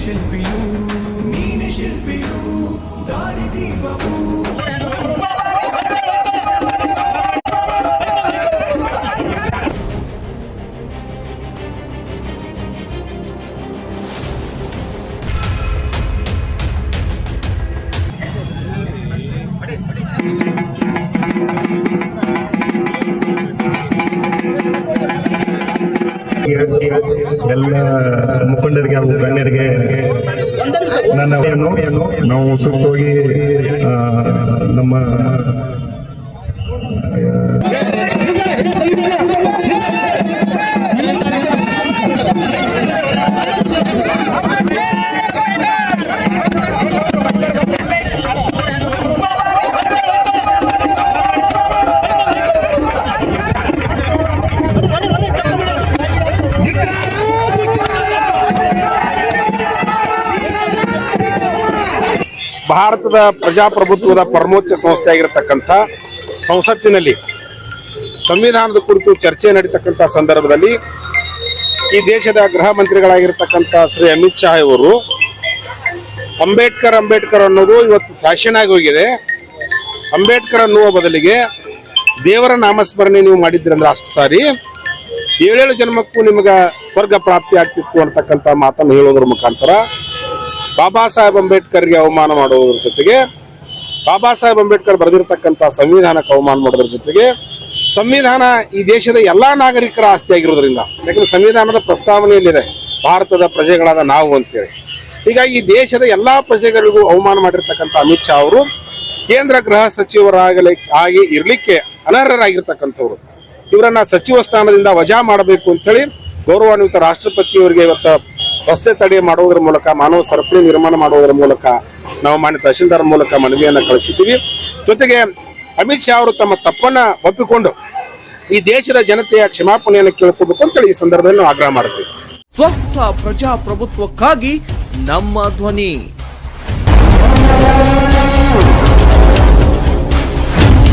ಶಿಲ್ಪಿಯು ನೀನೆ ಶಿಲ್ಪಿಯು ದಾರಿದೀಪವು ಎಲ್ಲ ಮುಖಂಡರಿಗೆ ಹಾಗೂ ಗಣ್ಯರಿಗೆ ನನ್ನ ನಾವು ಸುತ್ತೋಗಿ ನಮ್ಮ ಭಾರತದ ಪ್ರಜಾಪ್ರಭುತ್ವದ ಪರಮೋಚ್ಚ ಸಂಸ್ಥೆ ಆಗಿರತಕ್ಕಂಥ ಸಂಸತ್ತಿನಲ್ಲಿ ಸಂವಿಧಾನದ ಕುರಿತು ಚರ್ಚೆ ನಡೀತಕ್ಕಂಥ ಸಂದರ್ಭದಲ್ಲಿ ಈ ದೇಶದ ಗೃಹ ಮಂತ್ರಿಗಳಾಗಿರ್ತಕ್ಕಂಥ ಶ್ರೀ ಅಮಿತ್ ಶಾ ಅವರು ಅಂಬೇಡ್ಕರ್ ಅಂಬೇಡ್ಕರ್ ಅನ್ನೋದು ಇವತ್ತು ಫ್ಯಾಷನ್ ಆಗಿ ಹೋಗಿದೆ. ಅಂಬೇಡ್ಕರ್ ಅನ್ನುವ ಬದಲಿಗೆ ದೇವರ ನಾಮಸ್ಮರಣೆ ನೀವು ಮಾಡಿದ್ರಿ ಅಂದ್ರೆ ಅಷ್ಟು ಸಾರಿ. ಏಳೇಳು ಜನ್ಮಕ್ಕೂ ನಿಮಗೆ ಸ್ವರ್ಗ ಪ್ರಾಪ್ತಿ ಆಗ್ತಿತ್ತು ಅಂತಕ್ಕಂಥ ಮಾತನ್ನು ಹೇಳೋದ್ರ ಮುಖಾಂತರ ಬಾಬಾ ಸಾಹೇಬ್ ಅಂಬೇಡ್ಕರ್ಗೆ ಅವಮಾನ ಮಾಡುವುದರ ಜೊತೆಗೆ, ಬಾಬಾ ಸಾಹೇಬ್ ಅಂಬೇಡ್ಕರ್ ಬರೆದಿರ್ತಕ್ಕಂಥ ಸಂವಿಧಾನಕ್ಕೆ ಅವಮಾನ ಮಾಡೋದ್ರ ಜೊತೆಗೆ, ಸಂವಿಧಾನ ಈ ದೇಶದ ಎಲ್ಲಾ ನಾಗರಿಕರ ಆಸ್ತಿ ಆಗಿರೋದ್ರಿಂದ, ಯಾಕಂದ್ರೆ ಸಂವಿಧಾನದ ಪ್ರಸ್ತಾವನೆಯಲ್ಲಿದೆ, ಭಾರತದ ಪ್ರಜೆಗಳಾದ ನಾವು ಅಂತೇಳಿ. ಹೀಗಾಗಿ ಈ ದೇಶದ ಎಲ್ಲಾ ಪ್ರಜೆಗಳಿಗೂ ಅವಮಾನ ಮಾಡಿರ್ತಕ್ಕಂಥ ಅಮಿತ್ ಶಾ ಅವರು ಕೇಂದ್ರ ಗೃಹ ಸಚಿವರಾಗಲಿ ಆಗಿ ಇರಲಿಕ್ಕೆ ಅನರ್ಹರಾಗಿರ್ತಕ್ಕಂಥವ್ರು. ಇವರನ್ನ ಸಚಿವ ಸ್ಥಾನದಿಂದ ವಜಾ ಮಾಡಬೇಕು ಅಂತೇಳಿ ಗೌರವಾನ್ವಿತ ರಾಷ್ಟ್ರಪತಿಯವರಿಗೆ ಇವತ್ತು ರಸ್ತೆ ತಡೆ ಮಾಡುವುದರ ಮೂಲಕ, ಮಾನವ ಸರಪಳಿ ನಿರ್ಮಾಣ ಮಾಡುವುದರ ಮೂಲಕ ನಾವು ಮಾನ್ಯ ತಹಶೀಲ್ದಾರ್ ಮೂಲಕ ಮನವಿಯನ್ನು ಕಳಿಸಿದ್ದೀವಿ. ಜೊತೆಗೆ ಅಮಿತ್ ಶಾ ಅವರು ತಮ್ಮ ತಪ್ಪನ್ನ ಒಪ್ಪಿಕೊಂಡು ಈ ದೇಶದ ಜನತೆಯ ಕ್ಷಮಾಪಣೆಯನ್ನು ಕೇಳ್ಕೋಬೇಕು ಅಂತೇಳಿ ಈ ಸಂದರ್ಭದಲ್ಲಿ ಆಗ್ರಹ ಮಾಡ್ತೀವಿ. ಸ್ವಸ್ಥ ಪ್ರಜಾಪ್ರಭುತ್ವಕ್ಕಾಗಿ ನಮ್ಮ ಧ್ವನಿ.